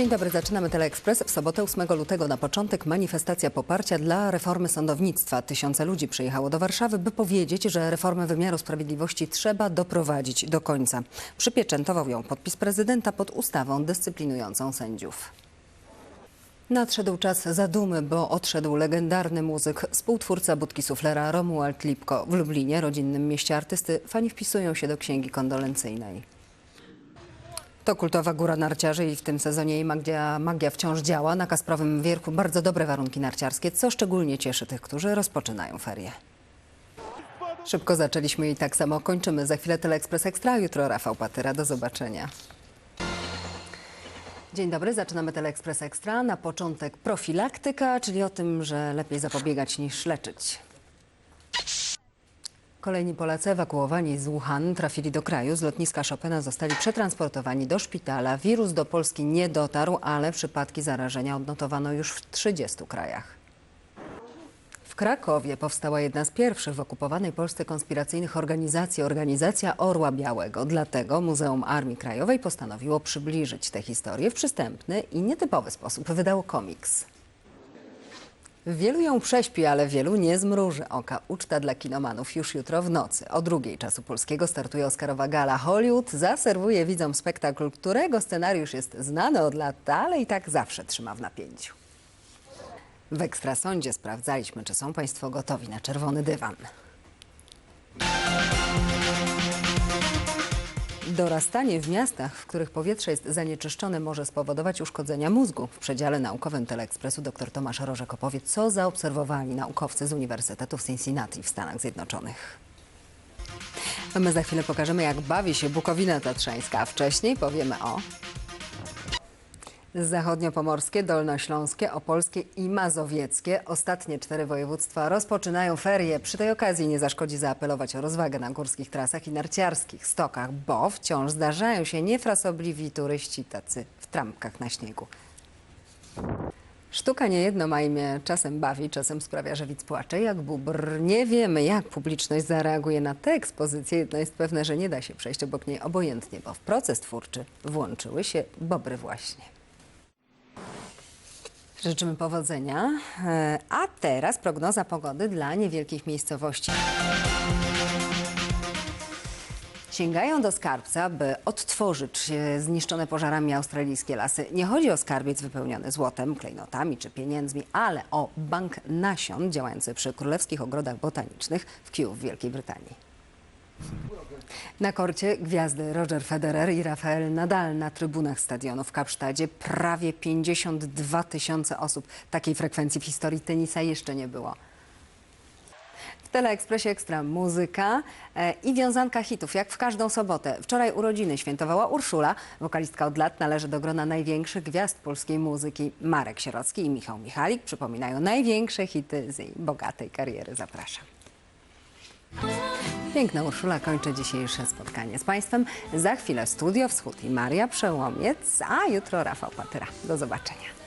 Dzień dobry, zaczynamy Teleekspres. W sobotę 8 lutego na początek manifestacja poparcia dla reformy sądownictwa. Tysiące ludzi przyjechało do Warszawy, by powiedzieć, że reformę wymiaru sprawiedliwości trzeba doprowadzić do końca. Przypieczętował ją podpis prezydenta pod ustawą dyscyplinującą sędziów. Nadszedł czas zadumy, bo odszedł legendarny muzyk, współtwórca budki suflera Romuald Lipko. W Lublinie, rodzinnym mieście artysty, fani wpisują się do księgi kondolencyjnej. To kultowa góra narciarzy i w tym sezonie jej magia, magia wciąż działa. Na Kasprowym Wierchu bardzo dobre warunki narciarskie, co szczególnie cieszy tych, którzy rozpoczynają ferie. Szybko zaczęliśmy i tak samo kończymy. Za chwilę Teleekspres Ekstra, jutro Rafał Patyra. Do zobaczenia. Dzień dobry, zaczynamy Teleekspres Ekstra. Na początek profilaktyka, czyli o tym, że lepiej zapobiegać niż leczyć. Kolejni Polacy ewakuowani z Wuhan trafili do kraju. Z lotniska Chopina zostali przetransportowani do szpitala. Wirus do Polski nie dotarł, ale przypadki zarażenia odnotowano już w 30 krajach. W Krakowie powstała jedna z pierwszych w okupowanej Polsce konspiracyjnych organizacji, organizacja Orła Białego. Dlatego Muzeum Armii Krajowej postanowiło przybliżyć tę historię w przystępny i nietypowy sposób. Wydało komiks. Wielu ją prześpi, ale wielu nie zmruży oka. Uczta dla kinomanów już jutro w nocy. O drugiej czasu polskiego startuje Oscarowa gala. Hollywood zaserwuje widzom spektakl, którego scenariusz jest znany od lat, ale i tak zawsze trzyma w napięciu. W ekstrasądzie sprawdzaliśmy, czy są Państwo gotowi na czerwony dywan. Dorastanie w miastach, w których powietrze jest zanieczyszczone, może spowodować uszkodzenia mózgu. W przedziale naukowym Teleekspresu dr Tomasz Rożek opowie, co zaobserwowali naukowcy z Uniwersytetu w Cincinnati w Stanach Zjednoczonych. My za chwilę pokażemy, jak bawi się Bukowina Tatrzańska, a wcześniej powiemy o Zachodniopomorskie, Dolnośląskie, Opolskie i Mazowieckie. Ostatnie cztery województwa rozpoczynają ferie. Przy tej okazji nie zaszkodzi zaapelować o rozwagę na górskich trasach i narciarskich stokach, bo wciąż zdarzają się niefrasobliwi turyści tacy w trampkach na śniegu. Sztuka niejedno ma imię, czasem bawi, czasem sprawia, że widz płacze jak bubr. Nie wiemy, jak publiczność zareaguje na tę ekspozycję. Jedno jest pewne, że nie da się przejść obok niej obojętnie, bo w proces twórczy włączyły się bobry właśnie. Życzymy powodzenia. E, A teraz prognoza pogody dla niewielkich miejscowości. Sięgają do skarbca, by odtworzyć e, zniszczone pożarami australijskie lasy. Nie chodzi o skarbiec wypełniony złotem, klejnotami czy pieniędzmi, ale o bank nasion działający przy Królewskich Ogrodach Botanicznych w Kew w Wielkiej Brytanii. Na korcie gwiazdy Roger Federer i Rafael Nadal na trybunach stadionu w Kapsztadzie. Prawie 52 tysiące osób. Takiej frekwencji w historii tenisa jeszcze nie było. W Teleekspresie Ekstra muzyka e, i wiązanka hitów, jak w każdą sobotę. Wczoraj urodziny świętowała Urszula. Wokalistka od lat należy do grona największych gwiazd polskiej muzyki. Marek Sierocki i Michał Michalik przypominają największe hity z jej bogatej kariery. Zapraszam. Piękna Urszula kończy dzisiejsze spotkanie z Państwem. Za chwilę Studio Wschód i Maria Przełomiec, a jutro Rafał Patyra. Do zobaczenia.